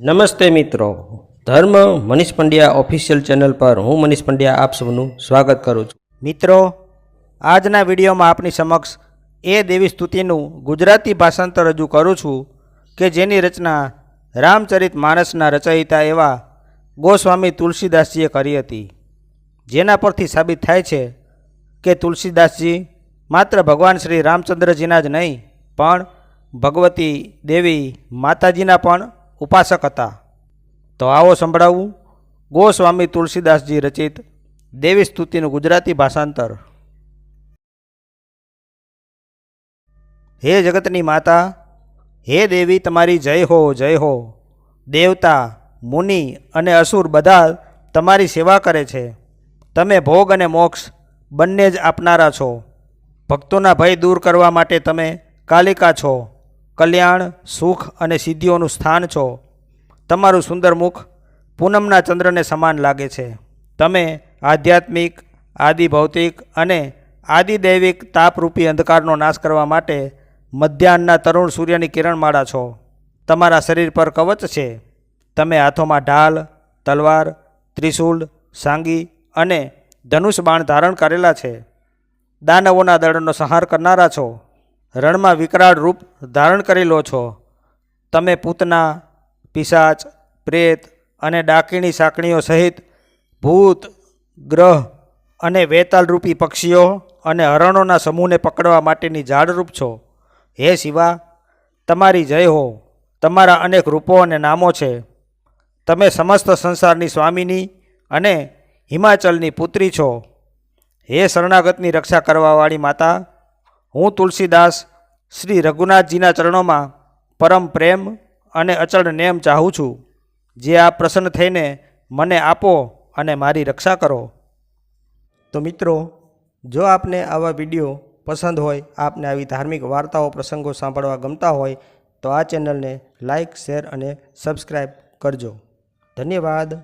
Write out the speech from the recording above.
નમસ્તે મિત્રો. ધર્મ મનીષ પંડ્યા ઓફિશિયલ ચેનલ પર હું મનીષ પંડ્યા આપ સૌનું સ્વાગત કરું છું. મિત્રો, આજના વિડીયોમાં આપની સમક્ષ એ દેવી સ્તુતિનું ગુજરાતી ભાષાંતર રજૂ કરું છું કે જેની રચના રામચરિત માનસના રચયિતા એવા ગોસ્વામી તુલસીદાસજીએ કરી હતી. જેના પરથી સાબિત થાય છે કે તુલસીદાસજી માત્ર ભગવાન શ્રી રામચંદ્રજીના જ નહીં, પણ ભગવતી દેવી માતાજીના પણ ઉપાસક હતા. તો આવો સંભળાવું. ગોસ્વામી તુલસીદાસજી રચિત દેવી સ્તુતિનું ગુજરાતી ભાષાંતર. હે જગતની માતા, હે દેવી તમારી જય હો જય હો. દેવતા, મુનિ અને અસુર બધા તમારી સેવા કરે છે. તમે ભોગ અને મોક્ષ બંને જ આપનારા છો. ભક્તોના ભય દૂર કરવા માટે તમે કાલિકા છો. કલ્યાણ, સુખ અને સિદ્ધિઓનું સ્થાન છો. તમારું સુંદર મુખ પૂનમના ચંદ્રને સમાન લાગે છે. તમે આધ્યાત્મિક આદિ ભૌતિક અને આદિદૈવિક તાપરૂપી અંધકારનો નાશ કરવા માટે મધ્યાહનના તરુણ સૂર્યની કિરણમાળા છો. તમારા શરીર પર કવચ છે. તમે હાથોમાં ઢાલ, તલવાર ત્રિશૂલ સાંગી અને ધનુષ બાણ ધારણ કરેલા છે. દાનવોના દળનો સંહાર કરનારા છો. રણમાં વિકરાળ રૂપ ધારણ કરેલો છો. તમે પૂતના, પિશાચ, પ્રેત અને ડાકીણી સાંકણીઓ સહિત ભૂત, ગ્રહ અને વેતાલરૂપી પક્ષીઓ અને હરણોના સમૂહને પકડવા માટેની ઝાડરૂપ છો. હે શિવા, તમારી જય હો. તમારા અનેક રૂપો અને નામો છે. તમે સમસ્ત સંસારની સ્વામીની અને હિમાચલની પુત્રી છો. હે શરણાગતની રક્ષા કરવાવાળી માતા હું તુલસીદાસ શ્રી રઘુનાથજીના ચરણોમાં પરમ પ્રેમ અને અચળ નેમ ચાહું છું. જે આપ પ્રસન્ન થઈને મને આપો અને મારી રક્ષા કરો. તો મિત્રો, જો આપને આવા વીડિયો પસંદ હોય, આપને આવી ધાર્મિક વાર્તાઓ, પ્રસંગો સાંભળવા ગમતા હોય, તો આ ચેનલને લાઈક, શેર અને સબસ્ક્રાઈબ કરજો. ધન્યવાદ.